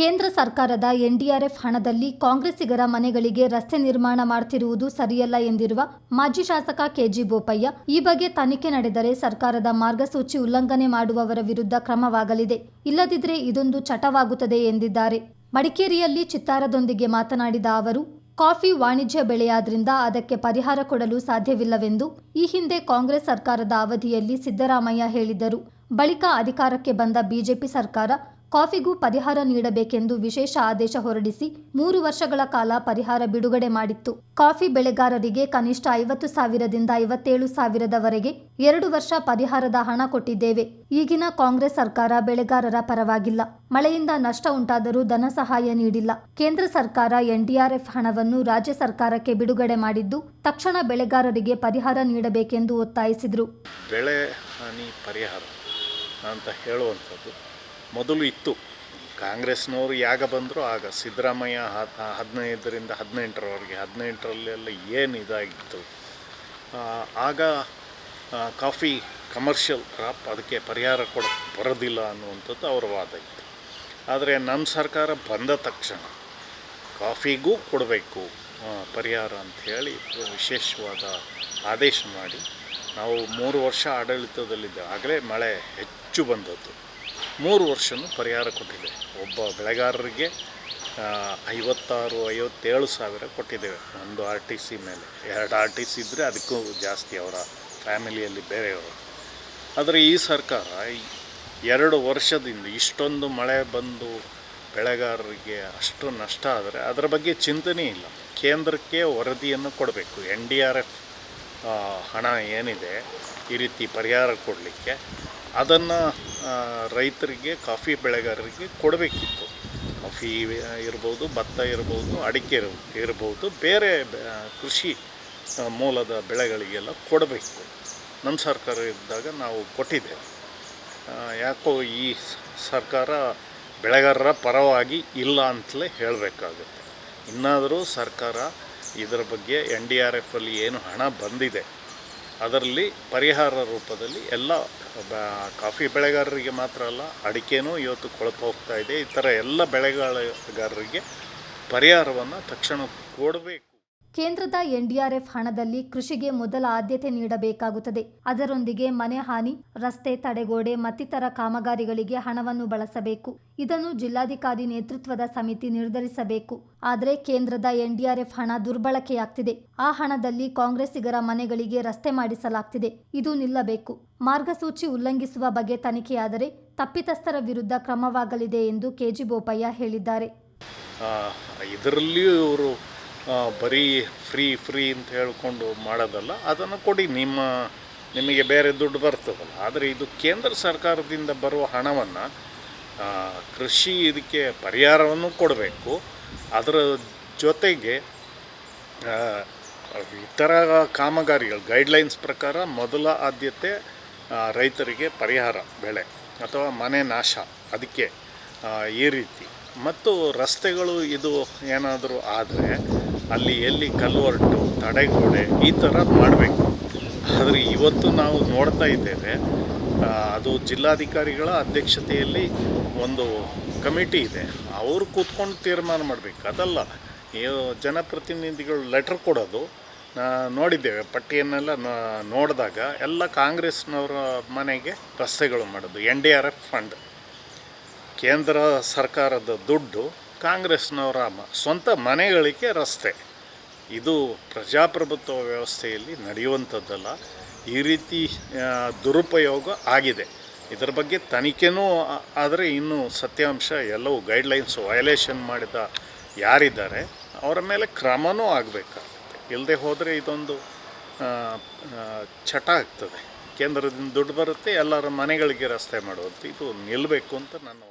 ಕೇಂದ್ರ ಸರ್ಕಾರದ ಎನ್ಡಿಆರ್ಎಫ್ ಹಣದಲ್ಲಿ ಕಾಂಗ್ರೆಸ್ಸಿಗರ ಮನೆಗಳಿಗೆ ರಸ್ತೆ ನಿರ್ಮಾಣ ಮಾಡ್ತಿರುವುದು ಸರಿಯಲ್ಲ ಎಂದಿರುವ ಮಾಜಿ ಶಾಸಕ ಕೆಜಿ ಬೋಪಯ್ಯ, ಈ ಬಗ್ಗೆ ತನಿಖೆ ನಡೆದರೆ ಸರ್ಕಾರದ ಮಾರ್ಗಸೂಚಿ ಉಲ್ಲಂಘನೆ ಮಾಡುವವರ ವಿರುದ್ಧ ಕ್ರಮವಾಗಲಿದೆ. ಇಲ್ಲದಿದ್ದರೆ ಇದೊಂದು ಚಟವಾಗುತ್ತದೆ ಎಂದಿದ್ದಾರೆ. ಮಡಿಕೇರಿಯಲ್ಲಿ ಚಿತ್ತಾರದೊಂದಿಗೆ ಮಾತನಾಡಿದ ಅವರು, ಕಾಫಿ ವಾಣಿಜ್ಯ ಬೆಳೆಯಾದ್ರಿಂದ ಅದಕ್ಕೆ ಪರಿಹಾರ ಕೊಡಲು ಸಾಧ್ಯವಿಲ್ಲವೆಂದು ಈ ಹಿಂದೆ ಕಾಂಗ್ರೆಸ್ ಸರ್ಕಾರದ ಅವಧಿಯಲ್ಲಿ ಸಿದ್ದರಾಮಯ್ಯ ಹೇಳಿದ್ದರು. ಬಳಿಕ ಅಧಿಕಾರಕ್ಕೆ ಬಂದ ಬಿಜೆಪಿ ಸರ್ಕಾರ ಕಾಫಿಗೂ ಪರಿಹಾರ ನೀಡಬೇಕೆಂದು ವಿಶೇಷ ಆದೇಶ ಹೊರಡಿಸಿ ಮೂರು ವರ್ಷಗಳ ಕಾಲ ಪರಿಹಾರ ಬಿಡುಗಡೆ ಮಾಡಿತ್ತು. ಕಾಫಿ ಬೆಳೆಗಾರರಿಗೆ ಕನಿಷ್ಠ ಐವತ್ತು ಸಾವಿರದಿಂದ ಐವತ್ತೇಳು ಸಾವಿರದವರೆಗೆ ಎರಡು ವರ್ಷ ಪರಿಹಾರದ ಹಣ ಕೊಟ್ಟಿದ್ದೇವೆ. ಈಗಿನ ಕಾಂಗ್ರೆಸ್ ಸರ್ಕಾರ ಬೆಳೆಗಾರರ ಪರವಾಗಿಲ್ಲ. ಮಳೆಯಿಂದ ನಷ್ಟ ಉಂಟಾದರೂ ಧನ ಸಹಾಯ ನೀಡಿಲ್ಲ. ಕೇಂದ್ರ ಸರ್ಕಾರ ಎನ್ಡಿಆರ್ಎಫ್ ಹಣವನ್ನು ರಾಜ್ಯ ಸರ್ಕಾರಕ್ಕೆ ಬಿಡುಗಡೆ ಮಾಡಿದ್ದು ತಕ್ಷಣ ಬೆಳೆಗಾರರಿಗೆ ಪರಿಹಾರ ನೀಡಬೇಕೆಂದು ಒತ್ತಾಯಿಸಿದರು. ಬೆಳೆ ಪರಿಹಾರ ಅಂತ ಹೇಳುವಂಥದ್ದು. ಮೊದಲು ಇತ್ತು. ಕಾಂಗ್ರೆಸ್ನವರು ಯಾಗ ಬಂದರೂ ಆಗ ಸಿದ್ದರಾಮಯ್ಯ ಹದ್ ಹದಿನೈದರಿಂದ ಹದಿನೆಂಟರವರೆಗೆ, ಹದಿನೆಂಟರಲ್ಲೆಲ್ಲ ಏನು ಇದಾಗಿತ್ತು? ಆಗ ಕಾಫಿ ಕಮರ್ಷಿಯಲ್ ಕ್ರಾಪ್ ಅದಕ್ಕೆ ಪರಿಹಾರ ಕೊಡ, ಬರೋದಿಲ್ಲ ಅನ್ನುವಂಥದ್ದು ಅವರ ವಾದ ಇತ್ತು. ಆದರೆ ನಮ್ಮ ಸರ್ಕಾರ ಬಂದ ತಕ್ಷಣ ಕಾಫಿಗೂ ಕೊಡಬೇಕು ಪರಿಹಾರ ಅಂಥೇಳಿ ವಿಶೇಷವಾದ ಆದೇಶ ಮಾಡಿ ನಾವು ಮೂರು ವರ್ಷ ಆಡಳಿತದಲ್ಲಿದ್ದೆ. ಆಗಲೇ ಮಳೆ ಹೆಚ್ಚು ಬಂದದ್ದು. ಮೂರು ವರ್ಷವೂ ಪರಿಹಾರ ಕೊಟ್ಟಿದೆ. ಒಬ್ಬ ಬೆಳೆಗಾರರಿಗೆ ಐವತ್ತಾರು, ಐವತ್ತೇಳು ಸಾವಿರ ಕೊಟ್ಟಿದ್ದೇವೆ. ಒಂದು ಆರ್ ಟಿ ಸಿ ಮೇಲೆ. ಎರಡು ಆರ್ ಟಿ ಸಿ ಇದ್ದರೆ ಅದಕ್ಕೂ ಜಾಸ್ತಿ ಅವರ ಫ್ಯಾಮಿಲಿಯಲ್ಲಿ ಬೇರೆಯವರು. ಆದರೆ ಈ ಸರ್ಕಾರ ಎರಡು ವರ್ಷದಿಂದ ಇಷ್ಟೊಂದು ಮಳೆ ಬಂದು ಬೆಳೆಗಾರರಿಗೆ ಅಷ್ಟು ನಷ್ಟ ಆದರೆ ಅದರ ಬಗ್ಗೆ ಚಿಂತನೆ ಇಲ್ಲ. ಕೇಂದ್ರಕ್ಕೆ ವರದಿಯನ್ನು ಕೊಡಬೇಕು. ಎನ್ ಡಿ ಆರ್ ಎಫ್ ಹಣ ಏನಿದೆ ಈ ರೀತಿ ಪರಿಹಾರ ಕೊಡಲಿಕ್ಕೆ, ಅದನ್ನು ರೈತರಿಗೆ ಕಾಫಿ ಬೆಳೆಗಾರರಿಗೆ ಕೊಡಬೇಕಿತ್ತು. ಕಾಫಿ ಇರ್ಬೋದು, ಭತ್ತ ಇರ್ಬೋದು, ಅಡಿಕೆ ಇರ್, ಇರ್ಬೋದು, ಬೇರೆ ಕೃಷಿ ಮೂಲದ ಬೆಳೆಗಳಿಗೆಲ್ಲ ಕೊಡಬೇಕು. ನಮ್ಮ ಸರ್ಕಾರ ಇದ್ದಾಗ ನಾವು ಕೊಟ್ಟಿದ್ದೇವೆ ಯಾಕೋ ಈ ಸರ್ಕಾರ ಬೆಳೆಗಾರರ ಪರವಾಗಿ ಇಲ್ಲ ಅಂತಲೇ ಹೇಳಬೇಕಾಗುತ್ತೆ. ಇನ್ನಾದರೂ ಸರ್ಕಾರ ಇದರ ಬಗ್ಗೆ ಎನ್ ಡಿ ಆರ್ ಎಫಲ್ಲಿ ಏನು ಹಣ ಬಂದಿದೆ ಅದರಲ್ಲಿ ಪರಿಹಾರ ರೂಪದಲ್ಲಿ ಎಲ್ಲ ಕಾಫಿ ಬೆಳೆಗಾರರಿಗೆ ಮಾತ್ರ ಅಲ್ಲ, ಅಡಿಕೆನೂ ಇವತ್ತು ಕೊಳಪು ಹೋಗ್ತಾ ಇದೆ. ಈ ಥರ ಎಲ್ಲ ಬೆಳೆಗಾರರಿಗೆ ಪರಿಹಾರವನ್ನು ತಕ್ಷಣ ಕೊಡಬೇಕು. ಕೇಂದ್ರದ ಎನ್ಡಿಆರ್ಎಫ್ ಹಣದಲ್ಲಿ ಕೃಷಿಗೆ ಮೊದಲ ಆದ್ಯತೆ ನೀಡಬೇಕಾಗುತ್ತದೆ. ಅದರೊಂದಿಗೆ ಮನೆ ಹಾನಿ, ರಸ್ತೆ ತಡೆಗೋಡೆ ಮತ್ತಿತರ ಕಾಮಗಾರಿಗಳಿಗೆ ಹಣವನ್ನು ಬಳಸಬೇಕು. ಇದನ್ನು ಜಿಲ್ಲಾಧಿಕಾರಿ ನೇತೃತ್ವದ ಸಮಿತಿ ನಿರ್ಧರಿಸಬೇಕು. ಆದರೆ ಕೇಂದ್ರದ ಎನ್ಡಿಆರ್ಎಫ್ ಹಣ ದುರ್ಬಳಕೆಯಾಗ್ತಿದೆ. ಆ ಹಣದಲ್ಲಿ ಕಾಂಗ್ರೆಸ್ಸಿಗರ ಮನೆಗಳಿಗೆ ರಸ್ತೆ ಮಾಡಿಸಲಾಗ್ತಿದೆ. ಇದು ನಿಲ್ಲಬೇಕು. ಮಾರ್ಗಸೂಚಿ ಉಲ್ಲಂಘಿಸುವ ಬಗ್ಗೆ ತನಿಖೆಯಾದರೆ ತಪ್ಪಿತಸ್ಥರ ವಿರುದ್ಧ ಕ್ರಮವಾಗಲಿದೆ ಎಂದು ಕೆಜಿ ಬೋಪಯ್ಯ ಹೇಳಿದ್ದಾರೆ. ಬರೀ ಫ್ರೀ ಫ್ರೀ ಅಂತ ಹೇಳಿಕೊಂಡು ಮಾಡೋದಲ್ಲ, ಅದನ್ನು ಕೊಡಿ. ನಿಮ್ಮ, ನಿಮಗೆ ಬೇರೆ ದುಡ್ಡು ಬರ್ತದಲ್ಲ. ಆದರೆ ಇದು ಕೇಂದ್ರ ಸರ್ಕಾರದಿಂದ ಬರುವ ಹಣವನ್ನು ಕೃಷಿ ಇದಕ್ಕೆ ಪರಿಹಾರವನ್ನು ಕೊಡಬೇಕು. ಅದರ ಜೊತೆಗೆ ಇತರ ಕಾಮಗಾರಿಗಳು ಗೈಡ್ಲೈನ್ಸ್ ಪ್ರಕಾರ ಮೊದಲ ಆದ್ಯತೆ ರೈತರಿಗೆ ಪರಿಹಾರ, ಬೆಳೆ ಅಥವಾ ಮನೆ ನಾಶ, ಅದಕ್ಕೆ ಈ ರೀತಿ. ಮತ್ತು ರಸ್ತೆಗಳು ಇದು ಏನಾದರೂ ಆದರೆ ಅಲ್ಲಿ ಎಲ್ಲಿ ಕಲ್ವರ್ಟು, ತಡೆಗೋಡೆ ಈ ಥರ ಮಾಡಬೇಕು. ಆದರೆ ಇವತ್ತು ನಾವು ನೋಡ್ತಾ ಇದ್ದೇವೆ ಅದು ಜಿಲ್ಲಾಧಿಕಾರಿಗಳ ಅಧ್ಯಕ್ಷತೆಯಲ್ಲಿ ಒಂದು ಕಮಿಟಿ ಇದೆ. ಅವರು ಕೂತ್ಕೊಂಡು ತೀರ್ಮಾನ ಮಾಡಬೇಕು. ಅದಲ್ಲ ಜನಪ್ರತಿನಿಧಿಗಳು ಲೆಟ್ರ್ ಕೊಡೋದು. ನೋಡಿದ್ದೇವೆ, ಪಟ್ಟಿಯನ್ನೆಲ್ಲ ನೋಡಿದಾಗ ಎಲ್ಲ ಕಾಂಗ್ರೆಸ್ನವರ ಮನೆಗೆ ರಸ್ತೆಗಳು ಮಾಡೋದು, N D R F fund. ಕೇಂದ್ರ ಸರ್ಕಾರದ ದುಡ್ಡು ಕಾಂಗ್ರೆಸ್ನವರ ಸ್ವಂತ ಮನೆಗಳಿಗೆ ರಸ್ತೆ. ಇದು ಪ್ರಜಾಪ್ರಭುತ್ವ ವ್ಯವಸ್ಥೆಯಲ್ಲಿ ನಡೆಯುವಂಥದ್ದಲ್ಲ. ಈ ರೀತಿ ದುರುಪಯೋಗ ಆಗಿದೆ. ಇದರ ಬಗ್ಗೆ ತನಿಖೆನೂ ಆದರೆ ಇನ್ನೂ ಸತ್ಯಾಂಶ ಎಲ್ಲವೂ ಗೈಡ್ಲೈನ್ಸ್ ವಯಲೇಷನ್ ಮಾಡಿದ ಯಾರಿದ್ದಾರೆ, ಅವರ ಮೇಲೆ ಕ್ರಮನೂ ಆಗಬೇಕಾಗುತ್ತೆ. ಇಲ್ಲದೆ ಹೋದರೆ ಇದೊಂದು ಚಟ ಆಗ್ತದೆ. ಕೇಂದ್ರದಿಂದ ದುಡ್ಡು ಬರುತ್ತೆ, ಎಲ್ಲರ ಮನೆಗಳಿಗೆ ರಸ್ತೆ ಮಾಡುವಂಥ ಇದು ನಿಲ್ಲಬೇಕು ಅಂತ ಒತ್ತಾಯ